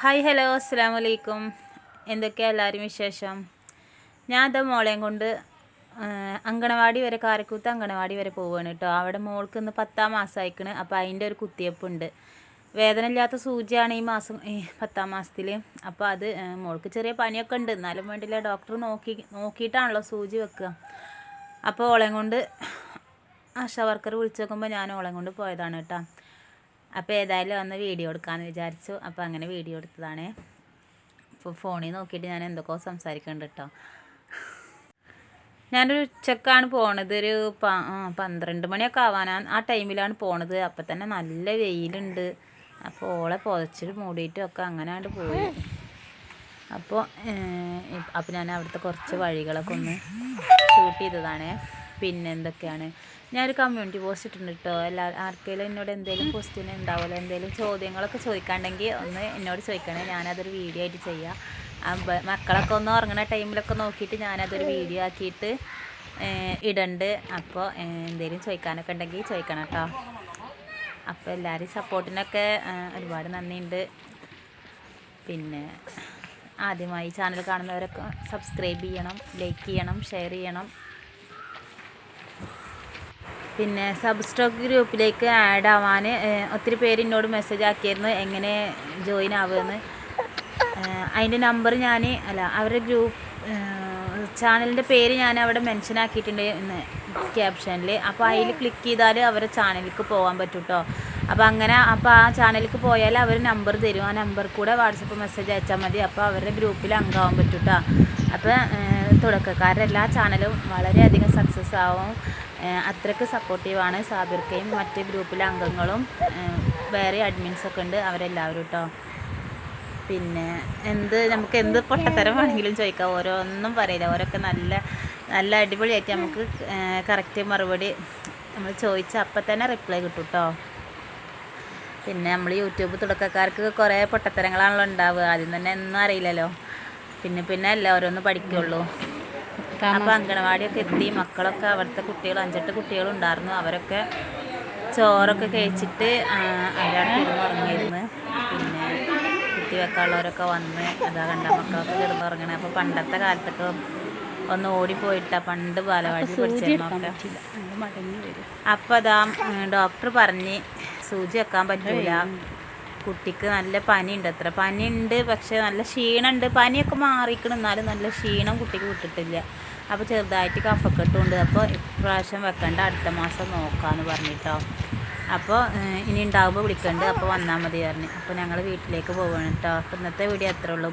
Hi hello അസ്സാം വലൈക്കും എന്തൊക്കെയാണ് എല്ലാവരും വിശേഷം? ഞാൻ അത് മോളെയും കൊണ്ട് അങ്കണവാടി വരെ കാരക്കൂത്ത് അങ്കണവാടി വരെ പോവുകയാണ് കേട്ടോ അവിടെ മോൾക്ക് ഇന്ന് പത്താം മാസമായിക്കണ് അപ്പോൾ അതിന്റെ ഒരു കുത്തിയപ്പുണ്ട് വേദന ഇല്ലാത്ത സൂചിയാണ് ഈ മാസം പത്താം മാസത്തിൽ അപ്പോൾ അത് മോൾക്ക് ചെറിയ പനിയൊക്കെ ഉണ്ട്. എന്നാലും വേണ്ടില്ല ഡോക്ടർ നോക്കി നോക്കിയിട്ടാണല്ലോ സൂചി വെക്കുക അപ്പോൾ ഓളെയും കൊണ്ട് ആശാ വർക്കർ വിളിച്ചു നോക്കുമ്പോൾ ഞാൻ ഓളെയും കൊണ്ട് പോയതാണ് കേട്ടോ അപ്പോൾ ഏതായാലും ഒന്ന് വീഡിയോ എടുക്കാമെന്ന് വിചാരിച്ചു. അപ്പോൾ അങ്ങനെ വീഡിയോ എടുത്തതാണ്. ഇപ്പോൾ ഫോണിൽ നോക്കിയിട്ട് ഞാൻ എന്തൊക്കെയോ സംസാരിക്കുന്നുണ്ട് കേട്ടോ ഞാനൊരു ഉച്ചക്കാണ് പോണത്. ഒരു പന്ത്രണ്ട് മണിയൊക്കെ ആവാനാണ് ആ ടൈമിലാണ് പോണത്. അപ്പം തന്നെ നല്ല വെയിലുണ്ട്. അപ്പോൾ ഓളെ പുതച്ചിട്ട് മൂടിയിട്ടും ഒക്കെ അങ്ങനെയാണ്ട് പോയി. അപ്പോൾ അപ്പോൾ ഞാൻ അവിടുത്തെ കുറച്ച് വഴികളൊക്കെ ഒന്ന് ഷൂട്ട് ചെയ്തതാണ്. പിന്നെ എന്തൊക്കെയാണ്? ഞാനൊരു കമ്മ്യൂണിറ്റി പോസ്റ്റ് ഇട്ടിട്ടുണ്ട് കേട്ടോ എല്ലാ ആർക്കെങ്കിലും എന്നോട് എന്തെങ്കിലും ക്വസ്റ്റ്യൻ ഉണ്ടാവുമല്ലോ എന്തെങ്കിലും ചോദ്യങ്ങളൊക്കെ ചോദിക്കാണ്ടെങ്കിൽ ഒന്ന് എന്നോട് ചോദിക്കണേ ഞാനതൊരു വീഡിയോ ആയിട്ട് ചെയ്യാം. മക്കളൊക്കെ ഒന്ന് ഉറങ്ങുന്ന ടൈമിലൊക്കെ നോക്കിയിട്ട് ഞാനതൊരു വീഡിയോ ആക്കിയിട്ട് ഇടണ്ട്. അപ്പോൾ എന്തെങ്കിലും ചോദിക്കാനൊക്കെ ഉണ്ടെങ്കിൽ ചോദിക്കണം കേട്ടോ അപ്പോൾ എല്ലാവരും സപ്പോർട്ടിനൊക്കെ ഒരുപാട് നന്ദിയുണ്ട് പിന്നെ ആദ്യമായി ചാനൽ കാണുന്നവരൊക്കെ സബ്സ്ക്രൈബ് ചെയ്യണം ലൈക്ക് ചെയ്യണം ഷെയർ ചെയ്യണം. പിന്നെ സബ്സ്റ്റോക്ക് ഗ്രൂപ്പിലേക്ക് ആഡ് ആവാൻ ഒത്തിരി പേര് എന്നോട് മെസ്സേജ് ആക്കിയിരുന്നു എങ്ങനെ ജോയിൻ ആവുമെന്ന് അതിന്റെ നമ്പർ ഞാൻ അല്ല അവരുടെ ഗ്രൂപ്പ് ചാനലിന്റെ പേര് ഞാൻ അവിടെ മെൻഷൻ ആക്കിയിട്ടുണ്ട് ഇന്ന് ക്യാപ്ഷനിൽ അപ്പോൾ അതിൽ ക്ലിക്ക് ചെയ്താൽ അവരുടെ ചാനലിലേക്ക് പോകാൻ പറ്റും കേട്ടോ അപ്പോൾ അങ്ങനെ അപ്പോൾ ആ ചാനലിലേക്ക് പോയാൽ അവർ നമ്പർ തരും. ആ നമ്പർ കൂടെ വാട്സപ്പ് മെസ്സേജ് അയച്ചാൽ മതി. അപ്പോൾ അവരുടെ ഗ്രൂപ്പിൽ അംഗമാവാൻ പറ്റും കേട്ടോ അപ്പോൾ തുടക്കക്കാരുടെ എല്ലാ ചാനലും വളരെയധികം സക്സസ് ആവും. അത്രയ്ക്ക് സപ്പോർട്ടീവാണ് സാബിർക്കയും മറ്റ് ഗ്രൂപ്പിലെ അംഗങ്ങളും. വേറെ അഡ്മിൻസൊക്കെ ഉണ്ട് അവരെല്ലാവരും കേട്ടോ പിന്നെ എന്ത് നമുക്ക് എന്ത് പൊട്ടത്തരം വേണമെങ്കിലും ചോദിക്കാം. ഓരോന്നും പറയില്ല. ഓരോക്കെ നല്ല നല്ല അടിപൊളിയായിട്ട് നമുക്ക് കറക്റ്റ് മറുപടി നമ്മൾ ചോദിച്ച അപ്പം തന്നെ റിപ്ലൈ കിട്ടും കേട്ടോ പിന്നെ നമ്മൾ യൂട്യൂബ് തുടക്കക്കാർക്ക് കുറേ പൊട്ടത്തരങ്ങളാണല്ലോ ഉണ്ടാവുക. ആദ്യം തന്നെ ഒന്നും അറിയില്ലല്ലോ. പിന്നെ പിന്നെ അല്ല ഓരോന്ന് പഠിക്കുള്ളൂ. അപ്പോൾ അങ്കണവാടിയൊക്കെ എത്തി. മക്കളൊക്കെ അവിടുത്തെ കുട്ടികൾ അഞ്ചെട്ട് കുട്ടികളുണ്ടായിരുന്നു അവരൊക്കെ ചോറൊക്കെ കഴിച്ചിട്ട് അവരവിടെ ഇരുന്ന് ഉറങ്ങിയിരുന്നു. പിന്നെ കുത്തി വെക്കാനുള്ളവരൊക്കെ വന്ന് അതാ കണ്ട മക്കളൊക്കെ കിടന്ന് ഉറങ്ങണേ. അപ്പോൾ പണ്ടത്തെ കാലത്തൊക്കെ ഒന്ന് ഓടിപ്പോയിട്ടാ പണ്ട് ബാലവാടി പഠിച്ചിരുന്നൊക്കെ അപ്പോൾ അതാ ഡോക്ടർ പറഞ്ഞ് സൂചി വെക്കാൻ പറ്റൂല. കുട്ടിക്ക് നല്ല പനിയുണ്ട്. അത്ര പനിയുണ്ട്? പക്ഷെ നല്ല ക്ഷീണമുണ്ട്. പനിയൊക്കെ മാറിക്കണം എന്നാലും നല്ല ക്ഷീണം കുട്ടിക്ക് വിട്ടിട്ടില്ല. അപ്പോൾ ചെറുതായിട്ട് കഫക്കെട്ടുണ്ട് അപ്പോൾ ഇപ്രാവശ്യം വെക്കണ്ട അടുത്ത മാസം നോക്കാമെന്ന് പറഞ്ഞിട്ടോ. അപ്പോൾ ഇനി ഉണ്ടാകുമ്പോൾ വിളിക്കണ്ട്. അപ്പോൾ വന്നാൽ മതി പറഞ്ഞു അപ്പോൾ ഞങ്ങൾ വീട്ടിലേക്ക് പോവുകയാണ് കേട്ടോ ഇന്നത്തെ വീഡിയോ അത്രേ ഉള്ളൂ.